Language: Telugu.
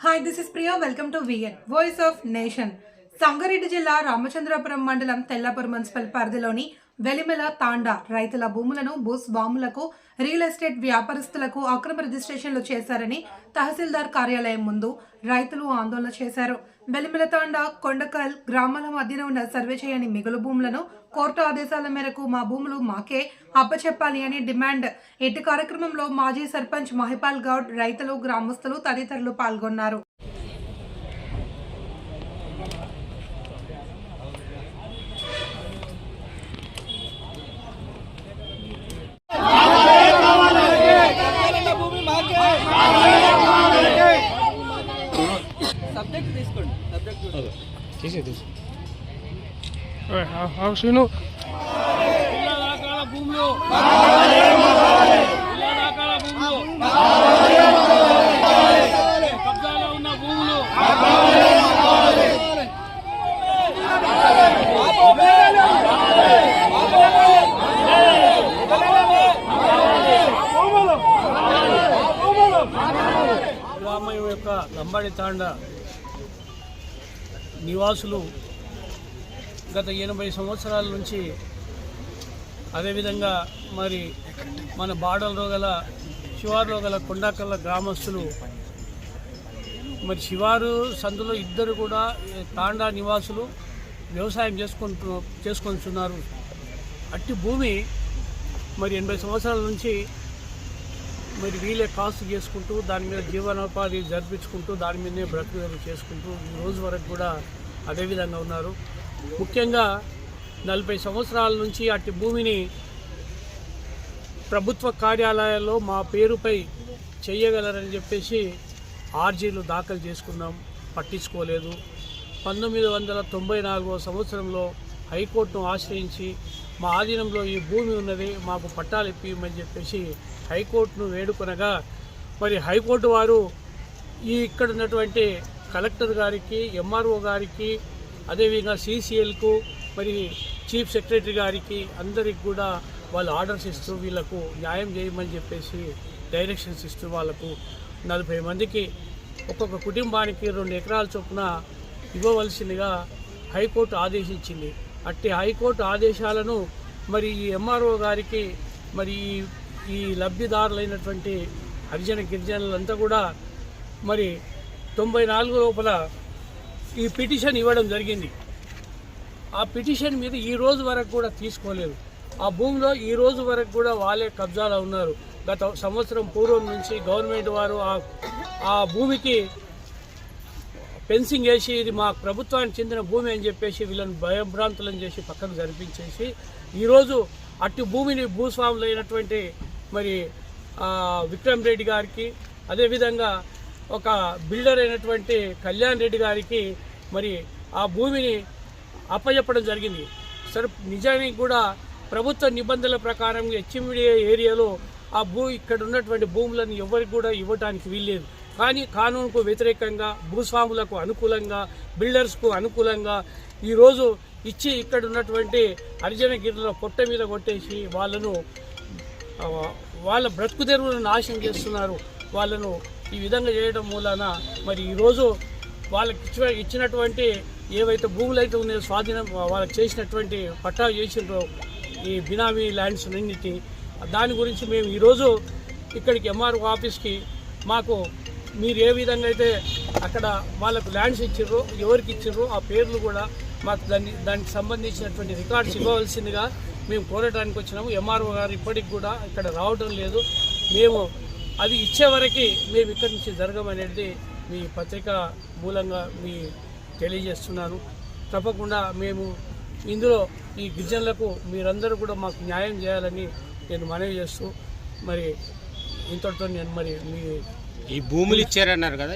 Hi this is Priya welcome to VN voice of nation Sangareddy జిల్లా రామచంద్రపురం మండలం తెల్లాపూర్ మున్సిపల్ పరిధిలోని వెలిమెల తాండా రైతుల భూములను భూస్వాములకు రియల్ ఎస్టేట్ వ్యాపారస్తులకు అక్రమ రిజిస్ట్రేషన్లు చేశారని తహసీల్దార్ కార్యాలయం ముందు రైతులు ఆందోళన చేశారు. వెలిమెల తాండా కొండకల్ గ్రామాల మధ్యన ఉన్న సర్వే చేయని మిగులు భూములను కోర్టు ఆదేశాల మేరకు మా భూములు మాకే అప్పచెప్పాలి అని డిమాండ్. ఇటు కార్యక్రమంలో మాజీ సర్పంచ్ మహిపాల్ గౌడ్ రైతులు గ్రామస్తులు తదితరులు పాల్గొన్నారు. సబ్జెక్ట్ తీసుకోండి సబ్జెక్ట్ చూసుకోండి తీసే తీసే శ్రీను ఇళ్ళ రకాల భూములు యొక్క లంబాడి తాండ నివాసులు గత ఎనభై సంవత్సరాల నుంచి అదేవిధంగా మరి మన బాడలో గల శివారులో గల కొండాకల్ల గ్రామస్తులు మరి శివారు సందులో ఇద్దరు కూడా తాండా నివాసులు వ్యవసాయం చేసుకుంటు చేసుకొంటున్నారు. అట్టి భూమి మరి ఎనభై సంవత్సరాల నుంచి మరి వీలే కాస్ట్ చేసుకుంటూ దాని మీద జీవనోపాధి జరిపించుకుంటూ దాని మీదనే బ్రతుకు చేసుకుంటూ ఈ రోజు వరకు కూడా అదే విధంగా ఉన్నారు. ముఖ్యంగా నలభై సంవత్సరాల నుంచి అట్టి భూమిని ప్రభుత్వ కార్యాలయాల్లో మా పేరుపై చేయగలరని చెప్పేసి ఆర్జీలు దాఖలు చేసుకున్నాం. పట్టించుకోలేదు. పంతొమ్మిది వందల తొంభై నాలుగో సంవత్సరంలో హైకోర్టును ఆశ్రయించి మా ఆధీనంలో ఈ భూమి ఉన్నది మాకు పట్టాలు ఇప్పియమని చెప్పేసి హైకోర్టును వేడుకొనగా మరి హైకోర్టు వారు ఈ ఇక్కడ ఉన్నటువంటి కలెక్టర్ గారికి ఎంఆర్ఓ గారికి అదేవిధంగా సీసీఎల్కు మరి చీఫ్ సెక్రటరీ గారికి అందరికి కూడా వాళ్ళు ఆర్డర్స్ ఇస్తూ వీళ్ళకు న్యాయం చేయమని చెప్పేసి డైరెక్షన్స్ ఇస్తూ వాళ్ళకు నలభై మందికి ఒక్కొక్క కుటుంబానికి రెండు ఎకరాల చొప్పున ఇవ్వవలసిందిగా హైకోర్టు ఆదేశించింది. అట్టి హైకోర్టు ఆదేశాలను మరి ఈ ఎంఆర్ఓ గారికి మరి ఈ- ఈ లబ్ధిదారులైనటువంటి హరిజన గిరిజనులంతా కూడా మరి తొంభై నాలుగు లోపల ఈ పిటిషన్ ఇవ్వడం జరిగింది. ఆ పిటిషన్ మీద ఈ రోజు వరకు కూడా తీసుకోలేదు. ఆ భూమిలో ఈ రోజు వరకు కూడా వాళ్ళే కబ్జాలో ఉన్నారు. గత సంవత్సరం పూర్వం నుంచి గవర్నమెంట్ వారు ఆ ఆ భూమికి ఫెన్సింగ్ వేసి ఇది మా ప్రభుత్వానికి చెందిన భూమి అని చెప్పేసి వీళ్ళని భయభ్రాంతులను చేసి పక్కకు జరిపించేసి ఈరోజు అట్టి భూమిని భూస్వాములు అయినటువంటి మరి విక్రమ్ రెడ్డి గారికి అదేవిధంగా ఒక బిల్డర్ అయినటువంటి కళ్యాణ్ రెడ్డి గారికి మరి ఆ భూమిని అప్పచెప్పడం జరిగింది. సరే నిజానికి కూడా ప్రభుత్వ నిబంధనల ప్రకారం హెచ్ఎండి ఏరియాలో ఆ భూ ఇక్కడ ఉన్నటువంటి భూములను ఎవరికి కూడా ఇవ్వడానికి వీల్లేదు. కానీ కానూన్కు వ్యతిరేకంగా భూస్వాములకు అనుకూలంగా బిల్డర్స్కు అనుకూలంగా ఈరోజు ఇచ్చి ఇక్కడ ఉన్నటువంటి హరిజన గిరిలో పొట్ట మీద కొట్టేసి వాళ్ళను వాళ్ళ బ్రతుకు తెరువులను నాశనం చేస్తున్నారు. వాళ్ళను ఈ విధంగా చేయడం మూలాన మరి ఈరోజు వాళ్ళకి ఇచ్చినటువంటి ఏవైతే భూములు అయితే ఉన్నాయో స్వాధీనం వాళ్ళకి చేసినటువంటి పట్టా చేసినారో ఈ బినామీ ల్యాండ్స్ అన్నింటినీ దాని గురించి మేము ఈరోజు ఇక్కడికి ఎంఆర్ఓ ఆఫీస్కి మాకు మీరు ఏ విధంగా అయితే అక్కడ వాళ్ళకు ల్యాండ్స్ ఇచ్చిర్రో ఎవరికి ఇచ్చిర్రో ఆ పేర్లు కూడా మాకు దాన్ని దానికి సంబంధించినటువంటి రికార్డ్స్ ఇవ్వవలసిందిగా మేము కోరడానికి వచ్చినాము. ఎంఆర్ఓ గారు ఇప్పటికి కూడా ఇక్కడ రావడం లేదు. మేము అది ఇచ్చే వరకు మేము ఇక్కడి నుంచి జరగమనేది మీ పత్రిక మూలంగా మీ తెలియజేస్తున్నాను. తప్పకుండా మేము ఇందులో ఈ గిరిజనులకు మీరందరూ కూడా మాకు న్యాయం చేయాలని నేను మనవి చేస్తూ మరి ఇంతటితో నేను మరి మీ ఈ భూములు ఇచ్చారన్నారు కదా